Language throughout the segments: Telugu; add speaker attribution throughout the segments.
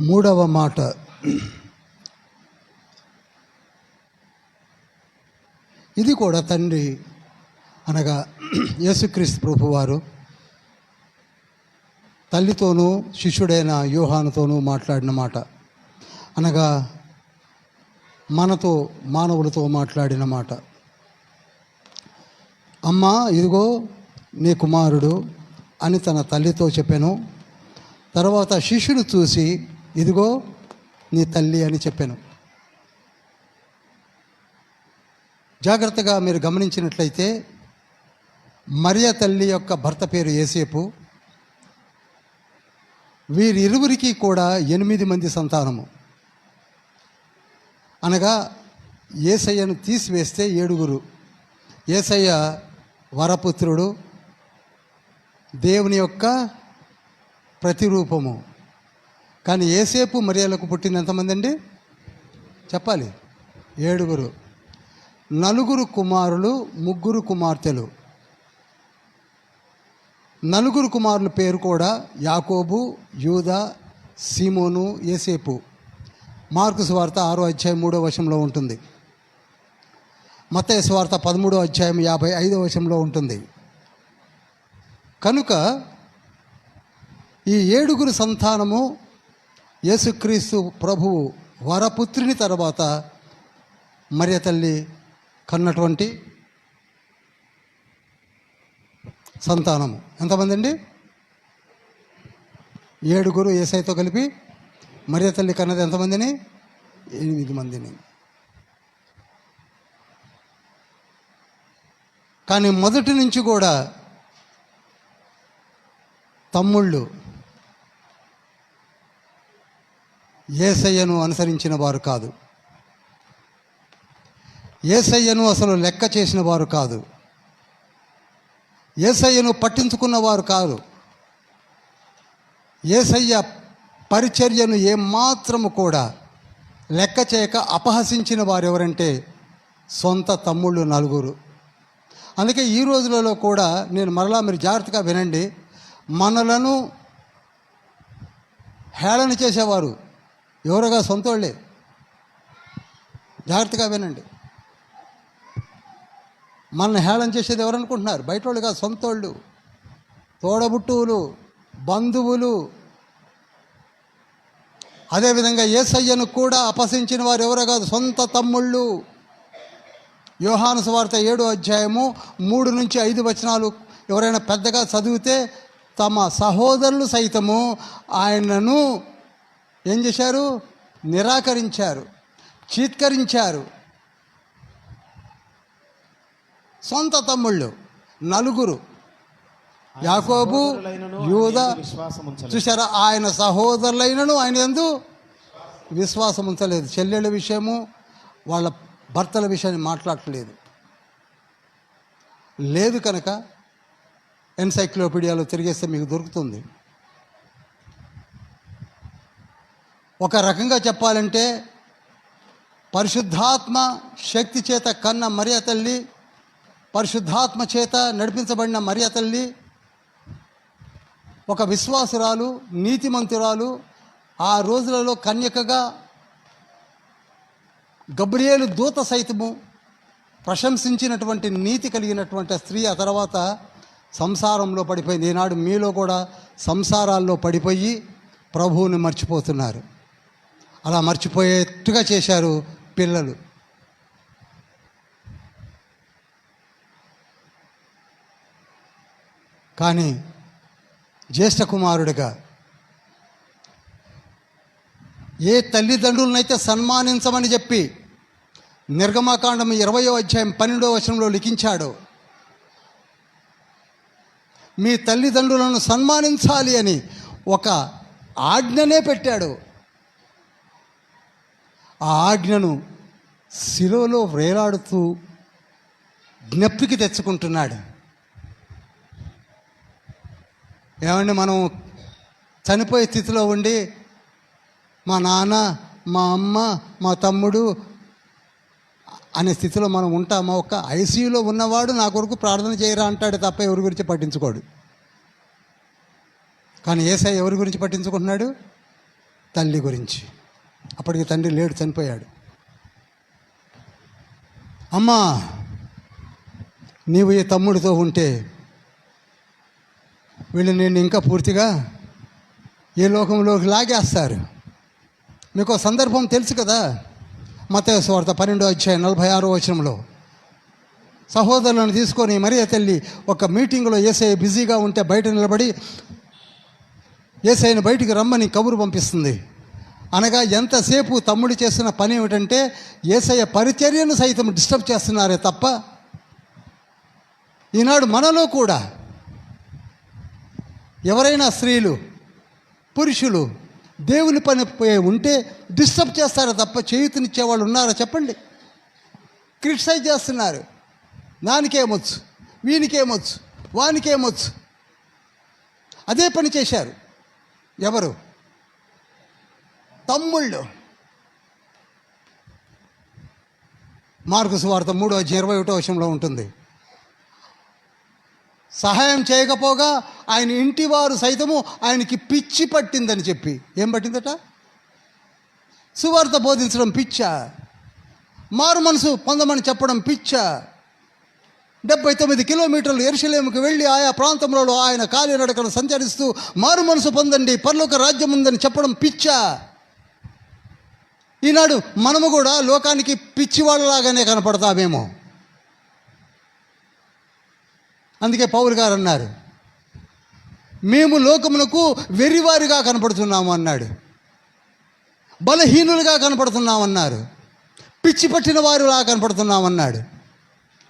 Speaker 1: మూడవ మాట. ఇది కూడా తండ్రి అనగా యేసుక్రీస్తు ప్రభువారు తల్లితోనూ శిష్యుడైన యూహానుతోనూ మాట్లాడిన మాట. అనగా మనతో మానవులతో మాట్లాడిన మాట. అమ్మా ఇదిగో నీ కుమారుడు అని తన తల్లితో చెప్పాను. తర్వాత శిష్యుడు చూసి ఇదిగో నీ తల్లి అని చెప్పాను. జాగ్రత్తగా మీరు గమనించినట్లయితే మరియ తల్లి యొక్క భర్త పేరు ఏసేపు వీరిరువురికి కూడా ఎనిమిది మంది సంతానము. అనగా ఏసయ్యను తీసివేస్తే ఏడుగురు. ఏసయ్య వరపుత్రుడు దేవుని యొక్క ప్రతిరూపము. కానీ ఏసేపు మరియలకు పుట్టింది ఎంతమంది అండి? చెప్పాలి. ఏడుగురు. నలుగురు కుమారులు ముగ్గురు కుమార్తెలు. నలుగురు కుమారుల పేరు కూడా యాకోబు యూద సీమోను ఏసేపు. మార్కు స్వార్త ఆరో అధ్యాయం మూడో వశంలో ఉంటుంది. మత స్వార్త పదమూడో అధ్యాయం యాభై ఐదో వశంలో ఉంటుంది. కనుక ఈ ఏడుగురు సంతానము యేసుక్రీస్తు ప్రభువు వరపుత్రిని తర్వాత మరియ తల్లి కన్నటువంటి సంతానము. ఎంతమంది అండి ఏడుగురు ఏసైతో కలిపి మరియ తల్లి కన్నది ఎంతమందిని? ఎనిమిది మందిని. కానీ మొదటి నుంచి కూడా తమ్ముళ్ళు ఏసయ్యను అనుసరించిన వారు కాదు. ఏసయ్యను అసలు లెక్క చేసిన వారు కాదు. ఏసయ్యను పట్టించుకున్నవారు కాదు. ఏసయ్య పరిచర్యను ఏమాత్రము కూడా లెక్క చేయక అపహసించిన వారు ఎవరంటే సొంత తమ్ముళ్ళు నలుగురు. అందుకే ఈ రోజులలో కూడా నేను మరలా మీరు జాగ్రత్తగా వినండి మనలను హేళన చేసేవారు ఎవరుగా సొంతోళ్ళే జాగ్రత్తగా వినండి. మనల్ని హేళన చేసేది ఎవరనుకుంటున్నారు? బయట వాళ్ళు కాదు సొంతోళ్ళు. తోడబుట్టువులు బంధువులు. అదేవిధంగా ఏసయ్యను కూడా అపసించిన వారు ఎవరో కాదు సొంత తమ్ముళ్ళు. యోహాను సువార్త ఏడో అధ్యాయము మూడు నుంచి ఐదు వచనాలు ఎవరైనా పెద్దగా చదివితే తమ సహోదరులు సైతము ఆయనను ఏం చేశారు? నిరాకరించారు. చీత్కరించారు. సొంత తమ్ముళ్ళు నలుగురు. యాకోబు యూద. చూసారా ఆయన సహోదరులైనను ఆయన ఎందు విశ్వాసం ఉంచలేదు. చెల్లెళ్ళ విషయము వాళ్ళ భర్తల విషయాన్ని మాట్లాడట్లేదు. లేదు కనుక ఎన్సైక్లోపీడియాలో తిరిగేస్తే మీకు దొరుకుతుంది. ఒక రకంగా చెప్పాలంటే పరిశుద్ధాత్మ శక్తి చేత కన్న మరియ తల్లి పరిశుద్ధాత్మ చేత నడిపించబడిన మరియ తల్లి ఒక విశ్వాసురాలు నీతిమంతురాలు ఆ రోజులలో కన్యకగా గబ్రియేలు దూత సైతము ప్రశంసించినటువంటి నీతి కలిగినటువంటి స్త్రీ ఆ తర్వాత సంసారంలో పడిపోయింది. ఈనాడు మీలో కూడా సంసారాల్లో పడిపోయి ప్రభువుని మర్చిపోతున్నారు. అలా మర్చిపోయేట్టుగా చేశారు పిల్లలు. కానీ జ్యేష్ఠ కుమారుడిగా ఏ తల్లిదండ్రులనైతే సన్మానించమని చెప్పి నిర్గమాకాండం ఇరవయో అధ్యాయం పన్నెండో వచనంలో లిఖించాడు మీ తల్లిదండ్రులను సన్మానించాలి అని ఒక ఆజ్ఞనే పెట్టాడు. ఆ ఆజ్ఞను శిలువలో వేలాడుతూ జ్ఞప్తికి తెచ్చుకుంటున్నాడు. ఏమండి మనం చనిపోయే స్థితిలో ఉండి మా నాన్న మా అమ్మ మా తమ్ముడు అనే స్థితిలో మనం ఉంటామా? ఒక ఐసీయూలో ఉన్నవాడు నా కొరకు ప్రార్థన చేయరా అంటాడు తప్ప ఎవరి గురించి పట్టించుకోడు. కానీ ఏసై ఎవరి గురించి పట్టించుకుంటున్నాడు? తల్లి గురించి. అప్పటికి తండ్రి లేడు చనిపోయాడు. అమ్మా నీవు ఈ తమ్ముడితో ఉంటే వీళ్ళు నేను ఇంకా పూర్తిగా ఏ లోకంలోకి లాగేస్తారు. మీకు సందర్భం తెలుసు కదా? మతేశ్వార్త పన్నెండో అధ్యాయం నలభై ఆరో వచనంలో. సహోదరులను తీసుకొని మరియ తల్లి ఒక మీటింగ్లో ఏసఐ బిజీగా ఉంటే బయట నిలబడి ఏసైని బయటికి రమ్మని కబురు పంపిస్తుంది. అనగా ఎంతసేపు తమ్ముడు చేస్తున్న పని ఏమిటంటే ఏసయ్య పరిచర్యను సైతం డిస్టర్బ్ చేస్తున్నారే తప్ప ఈనాడు మనలో కూడా ఎవరైనా స్త్రీలు పురుషులు దేవుని పని ఉంటే డిస్టర్బ్ చేస్తారా తప్ప చేయుతనిచ్చేవాళ్ళు ఉన్నారా చెప్పండి? క్రిటిసైజ్ చేస్తున్నారు. దానికేమొచ్చు వీనికేమొచ్చు వానికేమొచ్చు అదే పని చేశారు. ఎవరు? తమ్ముళ్ళు. మార్కు సువార్త మూడో ఇరవై ఒకటో విషయంలో ఉంటుంది. సహాయం చేయకపోగా ఆయన ఇంటి వారు సైతము ఆయనకి పిచ్చి పట్టిందని చెప్పి. ఏం పట్టిందట? సువార్త బోధించడం పిచ్చ? మారు మనసు పొందమని చెప్పడం పిచ్చ? డెబ్బై తొమ్మిది కిలోమీటర్లు ఎరుసలేముకు వెళ్ళి ఆయా ప్రాంతంలో ఆయన కాలినడకను సంచరిస్తూ మారు మనసు పొందండి పర్లోక రాజ్యం ఉందని చెప్పడం పిచ్చ? ఈనాడు మనము కూడా లోకానికి పిచ్చివాళ్ళలాగానే కనపడతామేమో. అందుకే పౌలు గారు అన్నారు మేము లోకమునకు వెర్రివారిగా కనపడుతున్నాము అన్నాడు. బలహీనులుగా కనపడుతున్నామన్నారు పిచ్చి పట్టిన వారులా కనపడుతున్నామన్నాడు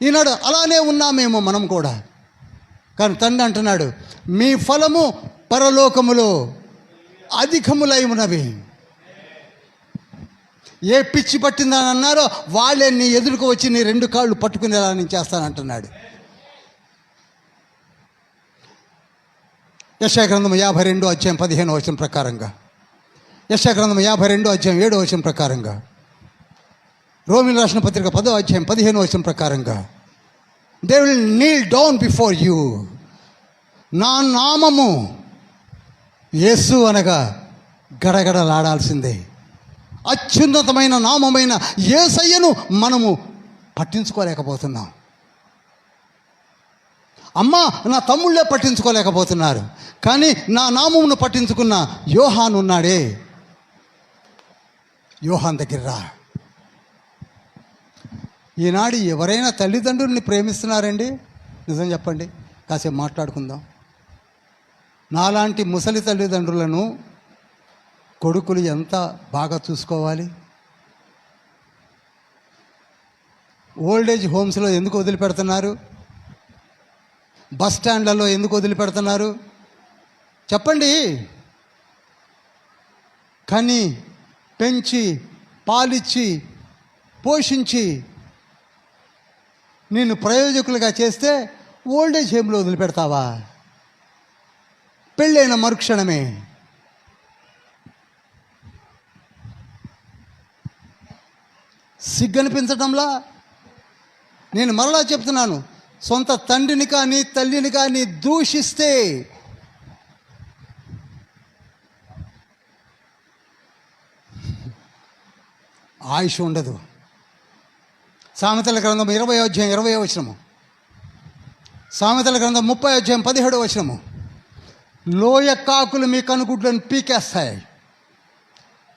Speaker 1: ఈనాడు అలానే ఉన్నామేమో మనం కూడా. కానీ తండ్రి అంటున్నాడు మీ ఫలము పరలోకములో అధికములై ఉన్నవి. ఏ పిచ్చి పట్టిందని అన్నారో వాళ్ళే నీ ఎదురుకు వచ్చి నీ రెండు కాళ్ళు పట్టుకునేలా నేను చేస్తానంటున్నాడు. యశాగ్రంథం యాభై రెండో అధ్యాయం పదిహేను వచ్చిన ప్రకారంగా. యశాగ్రంథం యాభై రెండో అధ్యాయం ఏడో వచ్చిన ప్రకారంగా. రోమిల్ రాసిన పత్రిక పదో అధ్యాయం పదిహేను వచ్చిన ప్రకారంగా. They will kneel down before you నా నామము యేసు అనగా గడగడలాడాల్సిందే. అత్యున్నతమైన నామమైన ఏసయ్యను మనము పట్టించుకోలేకపోతున్నాం. అమ్మ నా తమ్ముళ్ళే పట్టించుకోలేకపోతున్నారు. కానీ నా నామమును పట్టించుకున్న యోహాన్ ఉన్నాడే. యోహాన్ దగ్గర రా. ఈనాడు ఎవరైనా తల్లిదండ్రుల్ని ప్రేమిస్తున్నారండి? నిజం చెప్పండి. కాసేపు మాట్లాడుకుందాం. నాలాంటి ముసలి తల్లిదండ్రులను కొడుకులు ఎంత బాగా చూసుకోవాలి? ఓల్డేజ్ హోమ్స్లో ఎందుకు వదిలిపెడుతున్నారు? బస్ స్టాండ్లలో ఎందుకు వదిలిపెడుతున్నారు? చెప్పండి. కానీ పెంచి పాలిచ్చి పోషించి నేను ప్రయోజకులుగా చేస్తే ఓల్డేజ్ హోమ్లో వదిలిపెడతావా? పెళ్ళైన మరుక్షణమే. సిగ్గనిపించటంలా నేను మరలా చెప్తున్నాను సొంత తండ్రిని కానీ తల్లిని కానీ దూషిస్తే ఆయుష్ ఉండదు. సామెతల గ్రంథం ఇరవై అధ్యాయం ఇరవై వచనము. సామెతల గ్రంథం ముప్పై అధ్యాయం పదిహేడు వచనము. లోయ కాకులు మీ కనుగుడ్లను పీకేస్తాయి.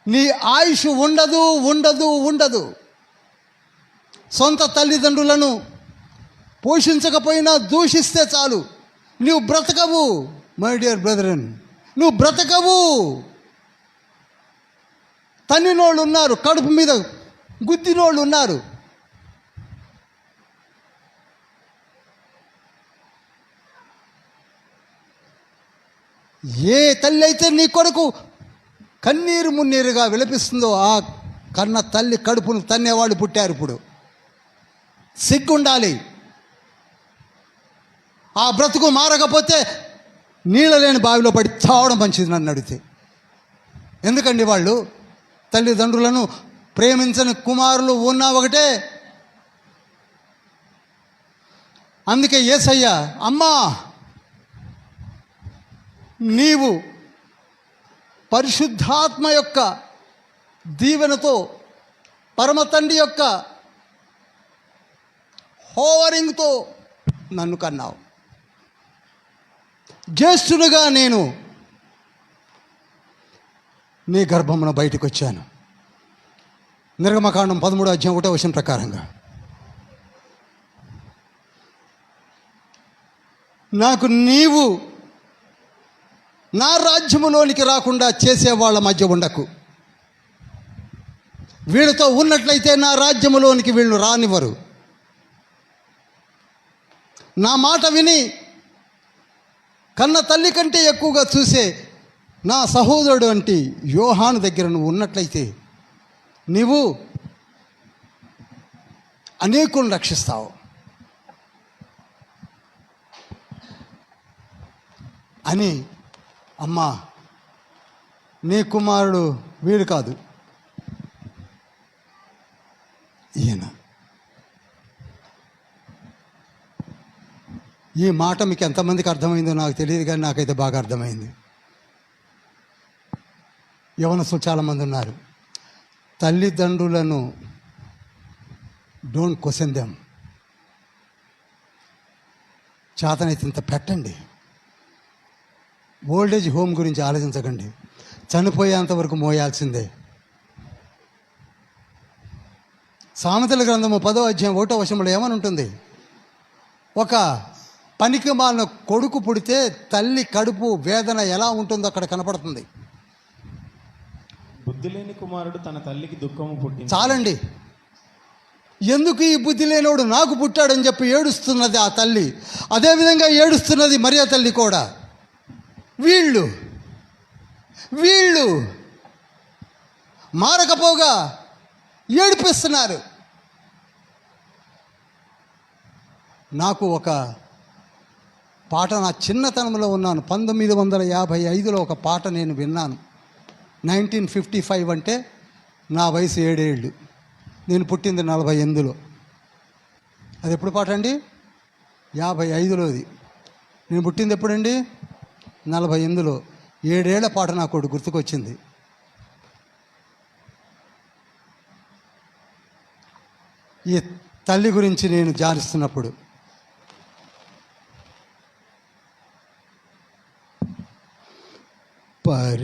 Speaker 1: నీ ఆయుష్ ఉండదు ఉండదు ఉండదు. సొంత తల్లిదండ్రులను పోషించకపోయినా దూషిస్తే చాలు. నువ్వు బ్రతకవు మై డియర్ బ్రదరన్ నువ్వు బ్రతకవు. తన్నినోళ్ళు ఉన్నారు కడుపు మీద గుద్దినోళ్ళు ఉన్నారు. ఏ తల్లి అయితే నీ కొడుకు కన్నీరు మున్నీరుగా విలపిస్తుందో ఆ కన్న తల్లి కడుపును తన్నేవాళ్ళు పుట్టారు ఇప్పుడు. సిగ్గుండాలి. ఆ బ్రతుకు మారకపోతే నీళ్ళ లేని బావిలో పడి చావడం మంచిది నన్ను అడిగితే. ఎందుకండి వాళ్ళు? తల్లిదండ్రులను ప్రేమించని కుమారులు ఉన్నా ఒకటే. అందుకే ఏసయ్య అమ్మా నీవు పరిశుద్ధాత్మ యొక్క దీవెనతో పరమ తండ్రి యొక్క హోవరింగ్తో నన్ను కన్నావు. జ్యేష్ఠుడుగా నేను నీ గర్భమున బయటకు వచ్చాను నిర్గమకాండం పదమూడు అధ్యాయం ఒకటో వచ్చిన ప్రకారంగా. నాకు నీవు నా రాజ్యములోనికి రాకుండా చేసేవాళ్ళ మధ్య ఉండకు. వీళ్ళతో ఉన్నట్లయితే నా రాజ్యములోనికి వీళ్ళు రానివ్వరు. నా మాట విని కన్న తల్లి కంటే ఎక్కువగా చూసే నా సహోదరుడు అంటే యోహాను దగ్గర నువ్వు ఉన్నట్లయితే నీవు అనేకులను రక్షిస్తావు. అని అమ్మా నీ కుమారుడు వీడు కాదు. ఈయన. ఈ మాట మీకు ఎంతమందికి అర్థమైందో నాకు తెలియదు కానీ నాకైతే బాగా అర్థమైంది. యవనస్తులు చాలామంది ఉన్నారు. తల్లిదండ్రులను డోంట్ క్వశ్చన్ దెమ్ చేతనైతే ఇంత పెట్టండి. ఓల్డేజ్ హోమ్ గురించి ఆలోచించకండి. చనిపోయేంత వరకు మోయాల్సిందే. సామెతల గ్రంథము పదో అధ్యాయం ఒకటో వశంలో ఏమని ఉంటుంది? ఒక పనికి మాలిన కొడుకు పుడితే తల్లి కడుపు వేదన ఎలా ఉంటుందో అక్కడ కనపడుతుంది.
Speaker 2: బుద్ధి లేని కుమారుడు తన తల్లికి దుఃఖము పుట్టింది.
Speaker 1: చాలండి. ఎందుకు ఈ బుద్ధి లేనోడు నాకు పుట్టాడని చెప్పి ఏడుస్తున్నది ఆ తల్లి? అదేవిధంగా ఏడుస్తున్నది మరియా తల్లి కూడా. వీళ్ళు వీళ్ళు మారకపోగా ఏడిపిస్తున్నారు. నాకు ఒక పాట నా చిన్నతనంలో ఉన్నాను. పంతొమ్మిది వందల యాభై ఐదులో ఒక పాట నేను విన్నాను. నైన్టీన్ ఫిఫ్టీ ఫైవ్ అంటే నా వయసు ఏడేళ్ళు. నేను పుట్టింది నలభై ఎనిమిదిలో. అది ఎప్పుడు పాట అండి? యాభై ఐదులోది నేను పుట్టింది ఎప్పుడండి? నలభై ఎనిమిదిలో. ఏడేళ్ళ పాట నాకు ఒకటి గుర్తుకొచ్చింది. ఈ తల్లి గురించి నేను ధ్యానిస్తున్నప్పుడు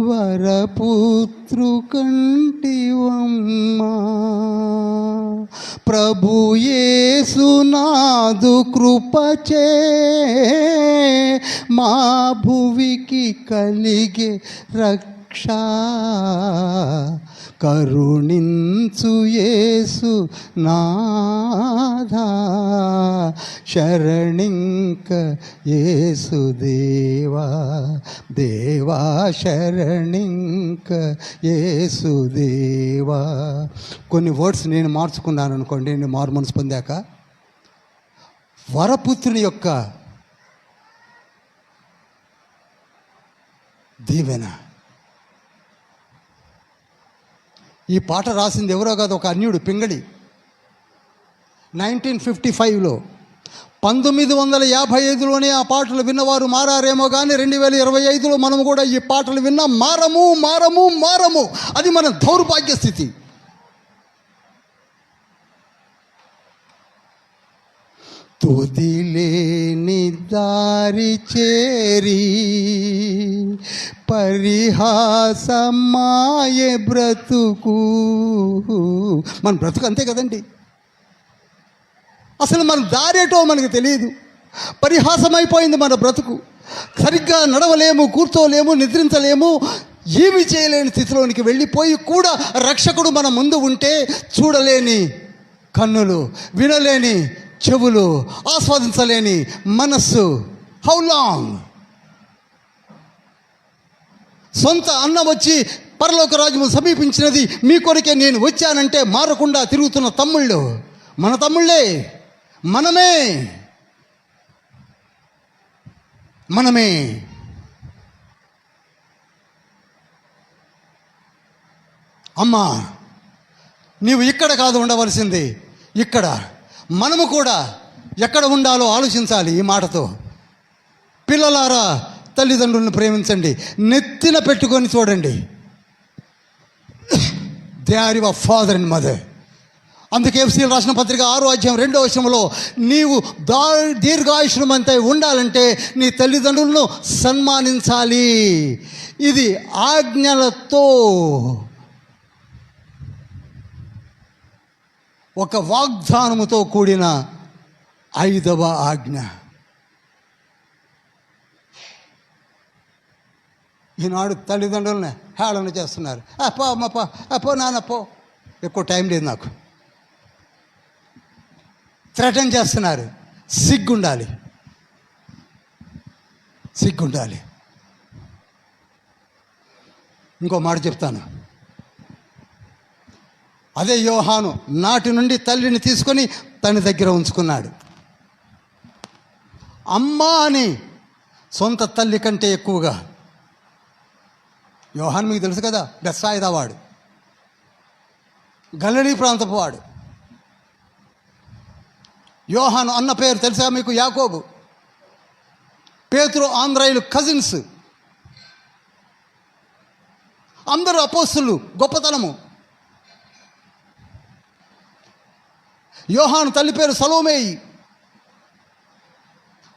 Speaker 1: కంటివమ్మా పరిశుద్ధాత్మ వరపుత్రు ప్రభు యేసునాదు కృపచే మా భువికి కలిగే రక్ష కరుణించు యేసు నాథా శరణింక యేసు దేవా దేవా శరణింక యేసు దేవా. కొన్ని వర్డ్స్ నేను మార్చుకున్నాను అనుకోండి నేను మారు పొందాక. వరపుత్రుని యొక్క దీవెన. ఈ పాట రాసింది ఎవరో కాదు ఒక అన్యుడు పింగళి. నైన్టీన్ ఫిఫ్టీ ఫైవ్లో పంతొమ్మిది వందల యాభై ఐదులోనే ఆ పాటలు విన్నవారు మారారేమో కానీ రెండు వేల ఇరవై ఐదులో మనం కూడా ఈ పాటలు విన్నా మారము మారము మారము. అది మన దౌర్భాగ్య స్థితి. తుదిలేని దారి చేరి పరిహాసమాయ బ్రతుకు. మన బ్రతుకు అంతే కదండి. అసలు మన దారేటో మనకు తెలియదు పరిహాసమైపోయింది మన బ్రతుకు. సరిగ్గా నడవలేము కూర్చోలేము నిద్రించలేము ఏమి చేయలేని స్థితిలోనికి వెళ్ళిపోయి కూడా రక్షకుడు మన ముందు ఉంటే చూడలేని కన్నులు వినలేని చెవులు ఆస్వాదించలేని మనస్సు. హౌ లాంగ్ సొంత అన్న వచ్చి పరలోక రాజ్యము సమీపించినది మీ కొరకే నేను వచ్చానంటే మారకుండా తిరుగుతున్న తమ్ముళ్ళు. మన తమ్ముళ్ళే. మనమే. మనమే. అమ్మా నీవు ఇక్కడ కాదు ఉండవలసింది. ఇక్కడ. మనము కూడా ఎక్కడ ఉండాలో ఆలోచించాలి ఈ మాటతో. పిల్లలారా తల్లిదండ్రులను ప్రేమించండి. నెత్తిన పెట్టుకొని చూడండి. They are your father and mother అందుకే ఎఫ్సీలు రాసిన పత్రిక ఆరో అధ్యాయం రెండో విషయంలో నీవు దా దీర్ఘాయుష్మంతై ఉండాలంటే నీ తల్లిదండ్రులను సన్మానించాలి. ఇది ఆజ్ఞలతో ఒక వాగ్దానముతో కూడిన ఐదవ ఆజ్ఞ. ఈనాడు తల్లిదండ్రులని హేళన చేస్తున్నారు. అప్పో అమ్మప్ప అప్పో నానప్పో ఎక్కువ టైం లేదు నాకు. థ్రెటన్ చేస్తున్నారు. సిగ్గుండాలి. సిగ్గుండాలి. ఇంకో మాట చెప్తాను. అదే యోహాను నాటి నుండి తల్లిని తీసుకొని తన దగ్గర ఉంచుకున్నాడు. అమ్మా అని సొంత తల్లి కంటే ఎక్కువగా. యోహాన్ మీకు తెలుసు కదా బెస్సాయిదా వాడు. గల్లడీ ప్రాంతపు వాడు. యోహాను అన్న పేరు తెలుసా మీకు? యాకోబు. పేతురు ఆంధ్రాయిలు కజిన్స్. అందరూ అపోస్తులు గొప్పతనము. యోహాను తల్లి పేరు సలోమేయి.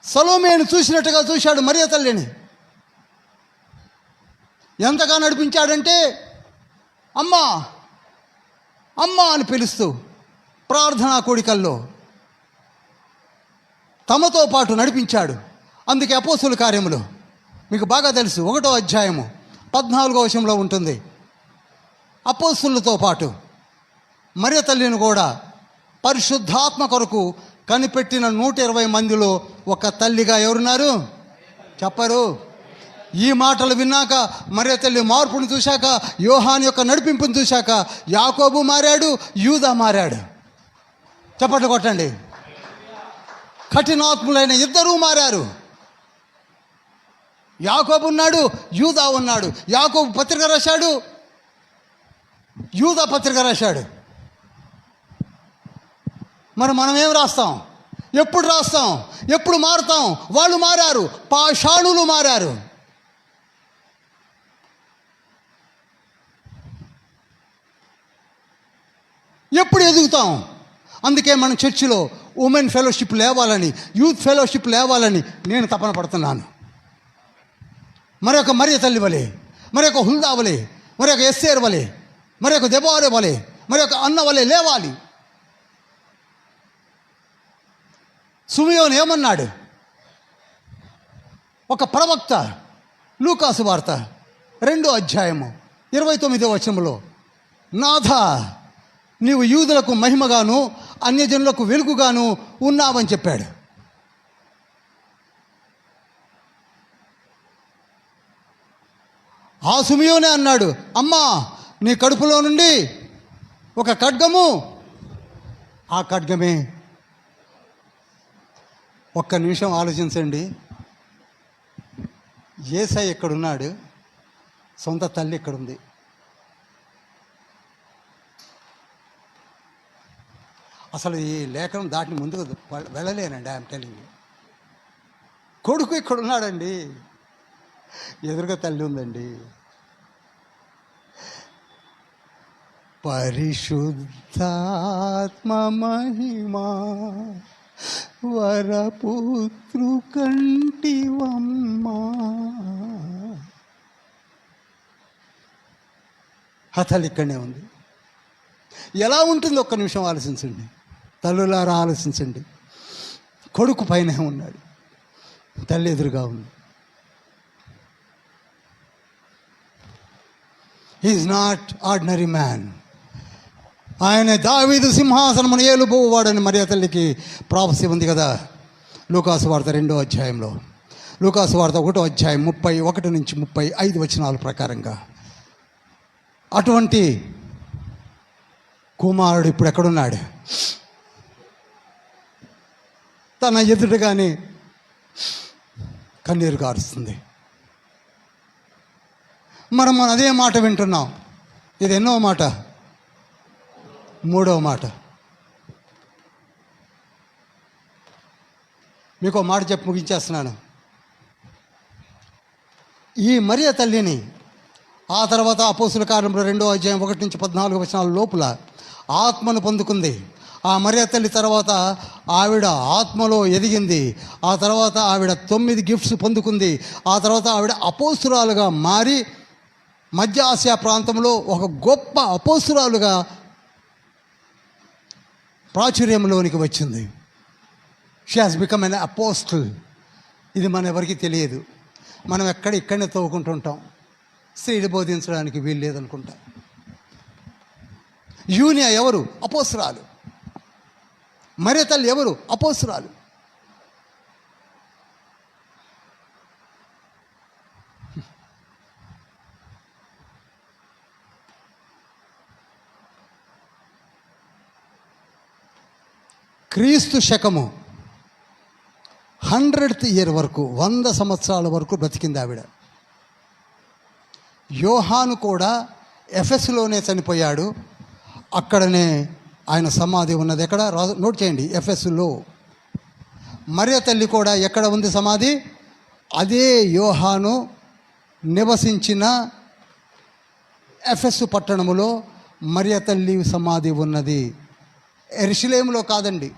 Speaker 1: సలోమేను చూసినట్టుగా చూశాడు మరియ తల్లిని. ఎంతగా నడిపించాడంటే అమ్మా అమ్మా అని పిలుస్తూ ప్రార్థనా కోడికల్లో తమతో పాటు నడిపించాడు. అందుకే అపోసుల కార్యములు మీకు బాగా తెలుసు. ఒకటో అధ్యాయము పద్నాలుగో వశంలో ఉంటుంది. అపోసులతో పాటు మరియ తల్లిని కూడా పరిశుద్ధాత్మ కొరకు కనిపెట్టిన నూట ఇరవై మందిలో ఒక తల్లిగా ఎవరున్నారు? చెప్పరు. ఈ మాటలు విన్నాక మరే తల్లి మార్పును చూశాక యోహాన్ యొక్క నడిపింపును చూశాక యాకోబు మారాడు యూదా మారాడు. చప్పట్లు కొట్టండి. కఠినాత్ములైన ఇద్దరూ మారారు. యాకోబు ఉన్నాడు యూదా ఉన్నాడు. యాకోబు పత్రిక రాశాడు యూదా పత్రిక రాశాడు. మరి మనం ఏం రాస్తాం? ఎప్పుడు రాస్తాం? ఎప్పుడు మారుతాం? వాళ్ళు మారారు. పాషాణులు మారారు. ఎప్పుడు ఎదుగుతాం? అందుకే మన చర్చిలో ఉమెన్ ఫెలోషిప్ లేవాలని యూత్ ఫెలోషిప్ లేవాలని నేను తపన పడుతున్నాను. మరొక మరియ తల్లి వలె మరొక హుల్దా వలె మరొక ఎస్సేర్ వలె మరొక దెబారే వలె మరొక అన్న వలె లేవాలి. సుమియోన్ ఏమన్నాడు? ఒక ప్రవక్త లూకాసు వార్త రెండో అధ్యాయము ఇరవై తొమ్మిదో వచనంలో నాథ నీవు యూదులకు మహిమగాను అన్యజనులకు వెలుగుగాను ఉన్నావని చెప్పాడు. ఆ సుమియోనే అన్నాడు అమ్మా నీ కడుపులో నుండి ఒక ఖడ్గము ఆ ఖడ్గమే ఒక్క నిమిషం ఆలోచించండి. ఏసై ఎక్కడున్నాడు? సొంత తల్లి ఎక్కడుంది? అసలు ఈ లేఖనం దాటిని ముందుకు వెళ్ళలేనండి ఐఎమ్ టెలింగ్ కొడుకు ఇక్కడ ఉన్నాడండి ఎదురుగా తల్లి ఉందండి. పరిశుద్ధాత్మ మహిమా వరపుత్రు కంటివమ్మా. హతలు ఇక్కడనే ఉంది. ఎలా ఉంటుంది ఒక్క నిమిషం ఆలోచించండి. తల్లులారా ఆలోచించండి. కొడుకు పైన ఉన్నాడు. తల్లి ఎదురుగా ఉంది. ఈజ్ నాట్ ఆర్డినరీ మ్యాన్ ఆయన దావీదు సింహాసనమును ఏలుబోవాడని మరియా తల్లికి ప్రాపసి ఉంది కదా. లూకాసు వార్త రెండో అధ్యాయంలో. లూకాసు వార్త ఒకటో అధ్యాయం ముప్పై ఒకటి నుంచి ముప్పై ఐదు వచనాల ప్రకారంగా. అటువంటి కుమారుడు ఇప్పుడు ఎక్కడున్నాడు? తన ఎదుటగానే కన్నీరు కారుస్తుంది మనం మనం అదే మాట వింటున్నాం. ఇది ఎన్నో మాట. మూడవ మాట. మీకు మాట చెప్పి ముగించేస్తున్నాను. ఈ మరియ తల్లిని ఆ తర్వాత అపోసుల కారణంలో రెండో అధ్యాయం ఒకటి నుంచి పద్నాలుగు వచనాల లోపల ఆత్మను పొందుకుంది. ఆ మరియ తల్లి తర్వాత ఆవిడ ఆత్మలో ఎదిగింది. ఆ తర్వాత ఆవిడ తొమ్మిది గిఫ్ట్స్ పొందుకుంది. ఆ తర్వాత ఆవిడ అపోసురాలుగా మారి మధ్య ఆసియా ప్రాంతంలో ఒక గొప్ప అపోసురాలుగా ప్రాచుర్యంలోనికి వచ్చింది. She has become an apostle ఇది మన ఎవరికి తెలియదు. మనం ఎక్కడ ఇక్కడనే తవ్వుకుంటుంటాం. స్త్రీలు బోధించడానికి వీలు లేదనుకుంటా. యూనియా ఎవరు? అపోసరాలు మరే తల్లి ఎవరు? అపోసరాలు క్రీస్తు శకము హండ్రెడ్త్ ఇయర్ వరకు వంద సంవత్సరాల వరకు బ్రతికింది ఆవిడ. యోహాను కూడా ఎఫ్ఎస్లోనే చనిపోయాడు. అక్కడనే ఆయన సమాధి ఉన్నది ఎక్కడ? రా నోట్ చేయండి ఎఫ్ఎస్లో మరియ తల్లి కూడా ఎక్కడ ఉంది సమాధి? అదే యోహాను నివసించిన ఎఫ్ఎస్ పట్టణములో మరియ తల్లి సమాధి ఉన్నది. ఎరిశిలేములో కాదండి.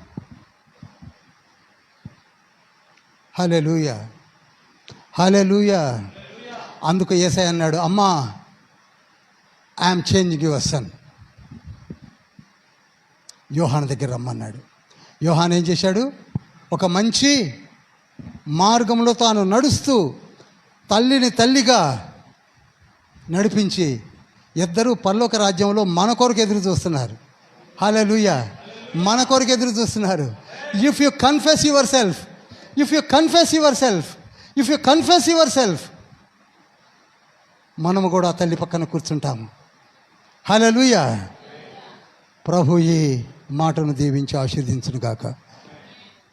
Speaker 1: హలే లూయ హలే లూయ అందుకు ఏసై అన్నాడు అమ్మా I'm changing your son Yohan దగ్గర రమ్మన్నాడు. యోహాన్ ఏం చేశాడు? ఒక మంచి మార్గంలో తాను నడుస్తూ తల్లిని తల్లిగా నడిపించి ఇద్దరు పర్లోక రాజ్యంలో మన కొరకు ఎదురు చూస్తున్నారు. లూయ మన కొరకు ఎదురు చూస్తున్నారు. If you confess yourself if you confess yourself if you confess yourself మనము కూడా తల్లి పక్కన కూర్చుంటాము హలలుయ ప్రభు ఈ మాటను దీవించి ఆశీర్దించును గాక